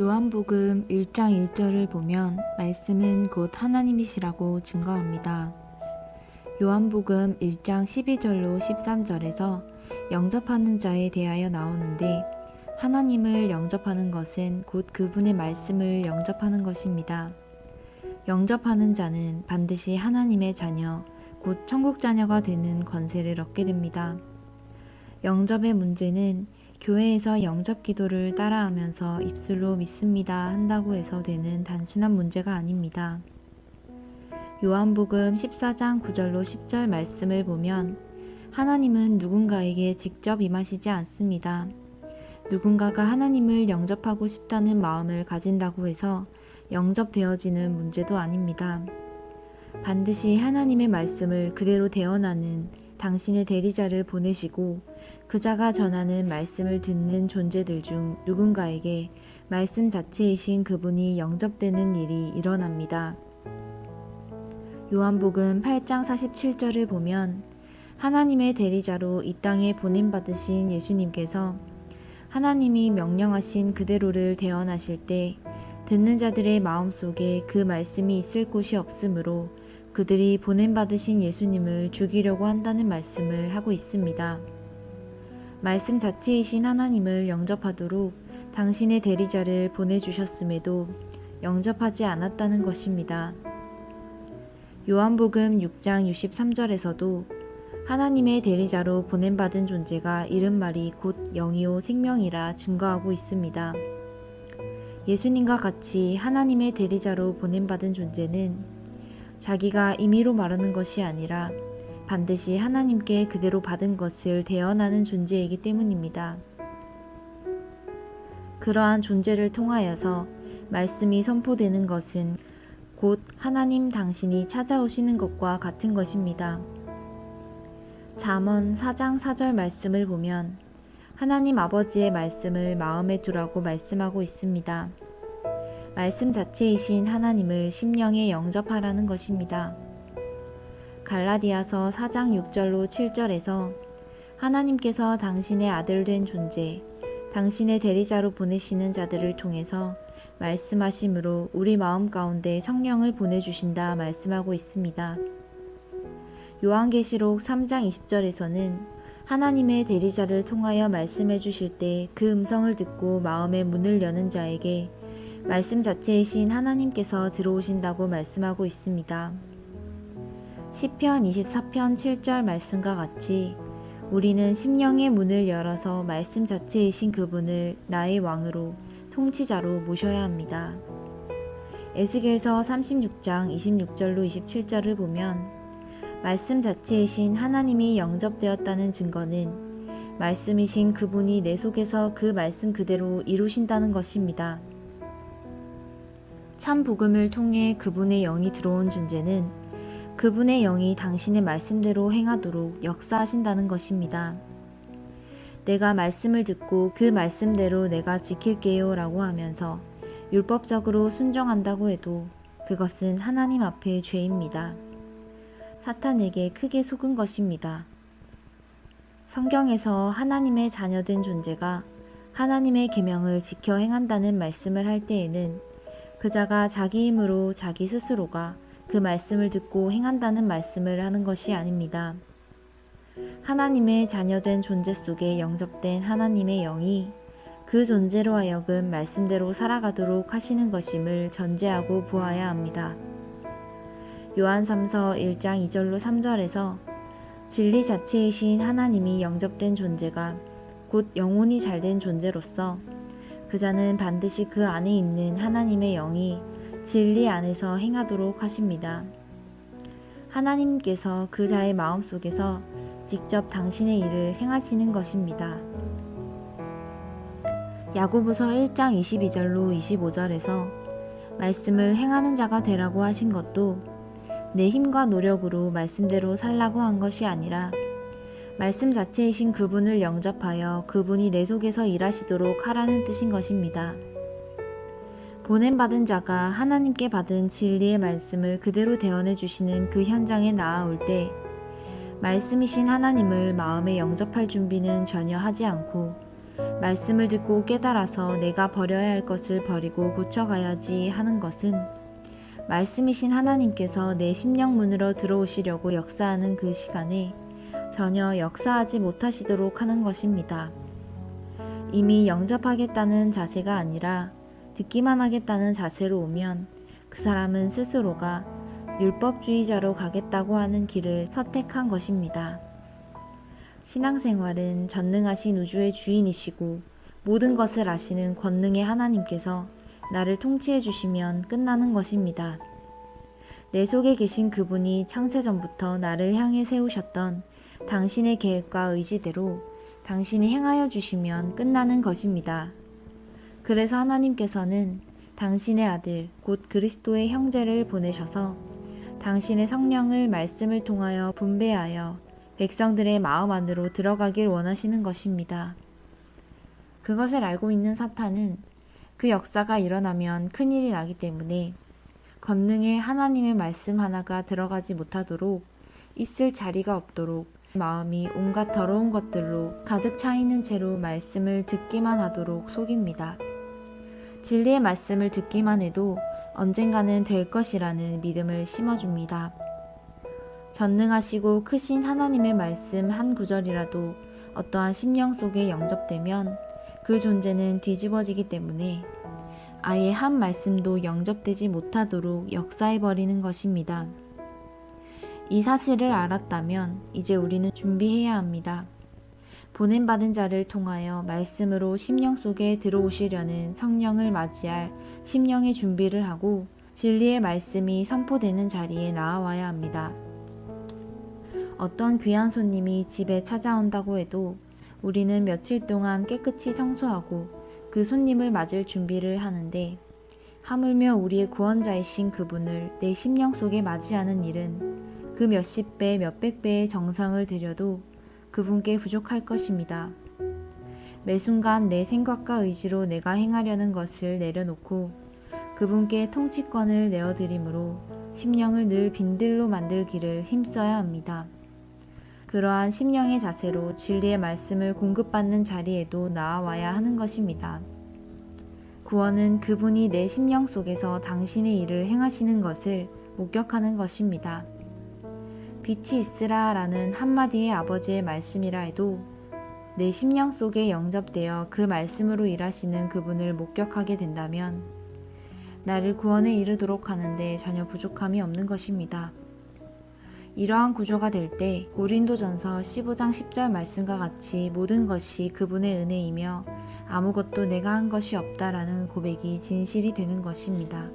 요한복음 1장 1절을 보면 말씀은 곧 하나님이시라고 증거합니다. 요한복음 1장 12절로 13절에서 영접하는 자에 대하여 나오는데 하나님을 영접하는 것은 곧 그분의 말씀을 영접하는 것입니다. 영접하는 자는 반드시 하나님의 자녀, 곧 천국 자녀가 되는 권세를 얻게 됩니다. 영접의 문제는 교회에서 영접 기도를 따라하면서 입술로 믿습니다 한다고 해서 되는 단순한 문제가 아닙니다. 요한복음 14장 9절로 10절 말씀을 보면 하나님은 누군가에게 직접 임하시지 않습니다. 누군가가 하나님을 영접하고 싶다는 마음을 가진다고 해서 영접되어지는 문제도 아닙니다. 반드시 하나님의 말씀을 그대로 대언하는 당신의 대리자를 보내시고 그자가 전하는 말씀을 듣는 존재들 중 누군가에게 말씀 자체이신 그분이 영접되는 일이 일어납니다. 요한복음 8장 47절을 보면 하나님의 대리자로 이 땅에 보냄받으신 예수님께서 하나님이 명령하신 그대로를 대언하실 때 듣는 자들의 마음속에 그 말씀이 있을 곳이 없으므로 그들이 보냄받으신 예수님을 죽이려고 한다는 말씀을 하고 있습니다. 말씀 자체이신 하나님을 영접하도록 당신의 대리자를 보내주셨음에도 영접하지 않았다는 것입니다. 요한복음 6장 63절에서도 하나님의 대리자로 보냄받은 존재가 이른 말이 곧 영이요 생명이라 증거하고 있습니다. 예수님과 같이 하나님의 대리자로 보냄받은 존재는 자기가 임의로 말하는 것이 아니라 반드시 하나님께 그대로 받은 것을 대언하는 존재이기 때문입니다. 그러한 존재를 통하여서 말씀이 선포되는 것은 곧 하나님 당신이 찾아오시는 것과 같은 것입니다. 잠언 4장 4절 말씀을 보면 하나님 아버지의 말씀을 마음에 두라고 말씀하고 있습니다. 말씀 자체이신 하나님을 심령에 영접하라는 것입니다. 갈라디아서 4장 6절로 7절에서 하나님께서 당신의 아들 된 존재, 당신의 대리자로 보내시는 자들을 통해서 말씀하심으로 우리 마음 가운데 성령을 보내주신다 말씀하고 있습니다. 요한계시록 3장 20절에서는 하나님의 대리자를 통하여 말씀해 주실 때 그 음성을 듣고 마음의 문을 여는 자에게 말씀 자체이신 하나님께서 들어오신다고 말씀하고 있습니다. 시편 24편 7절 말씀과 같이 우리는 심령의 문을 열어서 말씀 자체이신 그분을 나의 왕으로 통치자로 모셔야 합니다. 에스겔서 36장 26절로 27절을 보면 말씀 자체이신 하나님이 영접되었다는 증거는 말씀이신 그분이 내 속에서 그 말씀 그대로 이루신다는 것입니다. 참 복음을 통해 그분의 영이 들어온 존재는 그분의 영이 당신의 말씀대로 행하도록 역사하신다는 것입니다. 내가 말씀을 듣고 그 말씀대로 내가 지킬게요 라고 하면서 율법적으로 순종한다고 해도 그것은 하나님 앞의 죄입니다. 사탄에게 크게 속은 것입니다. 성경에서 하나님의 자녀된 존재가 하나님의 계명을 지켜 행한다는 말씀을 할 때에는 그자가 자기 힘으로 자기 스스로가 그 말씀을 듣고 행한다는 말씀을 하는 것이 아닙니다. 하나님의 자녀된 존재 속에 영접된 하나님의 영이 그 존재로 하여금 말씀대로 살아가도록 하시는 것임을 전제하고 보아야 합니다. 요한 3서 1장 2절로 3절에서 진리 자체이신 하나님이 영접된 존재가 곧 영혼이 잘된 존재로서 그 자는 반드시 그 안에 있는 하나님의 영이 진리 안에서 행하도록 하십니다. 하나님께서 그 자의 마음 속에서 직접 당신의 일을 행하시는 것입니다. 야고보서 1장 22절로 25절에서 말씀을 행하는 자가 되라고 하신 것도 내 힘과 노력으로 말씀대로 살라고 한 것이 아니라 말씀 자체이신 그분을 영접하여 그분이 내 속에서 일하시도록 하라는 뜻인 것입니다. 보냄받은 자가 하나님께 받은 진리의 말씀을 그대로 대언해 주시는 그 현장에 나아올 때 말씀이신 하나님을 마음에 영접할 준비는 전혀 하지 않고 말씀을 듣고 깨달아서 내가 버려야 할 것을 버리고 고쳐가야지 하는 것은 말씀이신 하나님께서 내 심령 문으로 들어오시려고 역사하는 그 시간에 전혀 역사하지 못하시도록 하는 것입니다. 이미 영접하겠다는 자세가 아니라 듣기만 하겠다는 자세로 오면 그 사람은 스스로가 율법주의자로 가겠다고 하는 길을 선택한 것입니다. 신앙생활은 전능하신 우주의 주인이시고 모든 것을 아시는 권능의 하나님께서 나를 통치해 주시면 끝나는 것입니다. 내 속에 계신 그분이 창세전부터 나를 향해 세우셨던 당신의 계획과 의지대로 당신이 행하여 주시면 끝나는 것입니다. 그래서 하나님께서는 당신의 아들, 곧 그리스도의 형제를 보내셔서 당신의 성령을 말씀을 통하여 분배하여 백성들의 마음 안으로 들어가길 원하시는 것입니다. 그것을 알고 있는 사탄은 그 역사가 일어나면 큰일이 나기 때문에 권능의 하나님의 말씀 하나가 들어가지 못하도록 있을 자리가 없도록 마음이 온갖 더러운 것들로 가득 차 있는 채로 말씀을 듣기만 하도록 속입니다. 진리의 말씀을 듣기만 해도 언젠가는 될 것이라는 믿음을 심어줍니다. 전능하시고 크신 하나님의 말씀 한 구절이라도 어떠한 심령 속에 영접되면 그 존재는 뒤집어지기 때문에 아예 한 말씀도 영접되지 못하도록 역사해버리는 것입니다. 이 사실을 알았다면 이제 우리는 준비해야 합니다. 보냄받은 자를 통하여 말씀으로 심령 속에 들어오시려는 성령을 맞이할 심령의 준비를 하고 진리의 말씀이 선포되는 자리에 나아와야 합니다. 어떤 귀한 손님이 집에 찾아온다고 해도 우리는 며칠 동안 깨끗이 청소하고 그 손님을 맞을 준비를 하는데 하물며 우리의 구원자이신 그분을 내 심령 속에 맞이하는 일은 그 몇십 배, 몇백 배의 정성을 들여도 그분께 부족할 것입니다. 매 순간 내 생각과 의지로 내가 행하려는 것을 내려놓고 그분께 통치권을 내어드림으로 심령을 늘 빈들로 만들기를 힘써야 합니다. 그러한 심령의 자세로 진리의 말씀을 공급받는 자리에도 나아와야 하는 것입니다. 구원은 그분이 내 심령 속에서 당신의 일을 행하시는 것을 목격하는 것입니다. 빛이 있으라 라는 한마디의 아버지의 말씀이라 해도 내 심령 속에 영접되어 그 말씀으로 일하시는 그분을 목격하게 된다면 나를 구원에 이르도록 하는데 전혀 부족함이 없는 것입니다. 이러한 구조가 될 때 고린도전서 15장 10절 말씀과 같이 모든 것이 그분의 은혜이며 아무것도 내가 한 것이 없다라는 고백이 진실이 되는 것입니다.